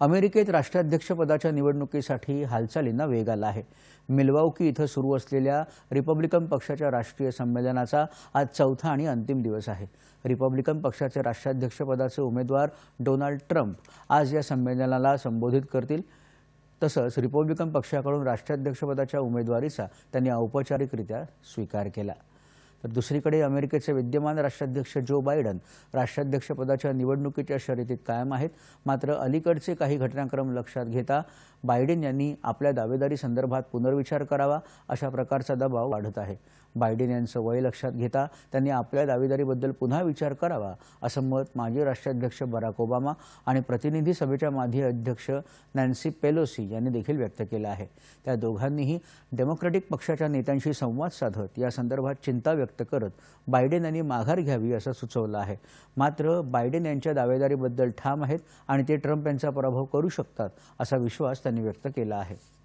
अमेरिकेत राष्ट्राध्यक्षपदाच्या निवडणुकीसाठी हालचालींना वेग आला आहे. मिलवाऊकी इथं सुरू असलेल्या रिपब्लिकन पक्षाच्या राष्ट्रीय संमेलनाचा आज चौथा आणि अंतिम दिवस आहे. रिपब्लिकन पक्षाचे राष्ट्राध्यक्षपदाचे उमेदवार डोनाल्ड ट्रम्प आज या संमेलनाला संबोधित करतील. तसंच रिपब्लिकन पक्षाकडून राष्ट्राध्यक्षपदाच्या उमेदवारीचा त्यांनी औपचारिकरित्या स्वीकार केला. तर दुसरीकडे अमेरिकेचे विद्यमान राष्ट्राध्यक्ष जो बायडन राष्ट्राध्यक्षपदाच्या निवडणुकीच्या शर्यतीत कायम आहेत. मात्र अलीकडचे काही घटनाक्रम लक्षात घेता बायडेन यांनी आपल्या दावेदारी संदर्भात पुनर्विचार करावा अशा प्रकारचा दबाव वाढत आहे. बायडेन यांचं वय लक्षात घेता त्यांनी आपल्या दावेदारीबद्दल पुन्हा विचार करावा असं मत माजी राष्ट्राध्यक्ष बराक ओबामा आणि प्रतिनिधी सभेच्या माजी अध्यक्ष नॅन्सी पेलोसी यांनी देखील व्यक्त केलं आहे. त्या दोघांनीही डेमोक्रॅटिक पक्षाच्या नेत्यांशी संवाद साधत या संदर्भात चिंता व्यक्त करत बायडेन यांनी माघार घ्यावी असं सुचवलं आहे. मात्र बायडेन यांच्या दावेदारीबद्दल ठाम आहेत आणि ते ट्रम्प यांचा पराभव करू शकतात असा विश्वास त्यांनी व्यक्त केला आहे.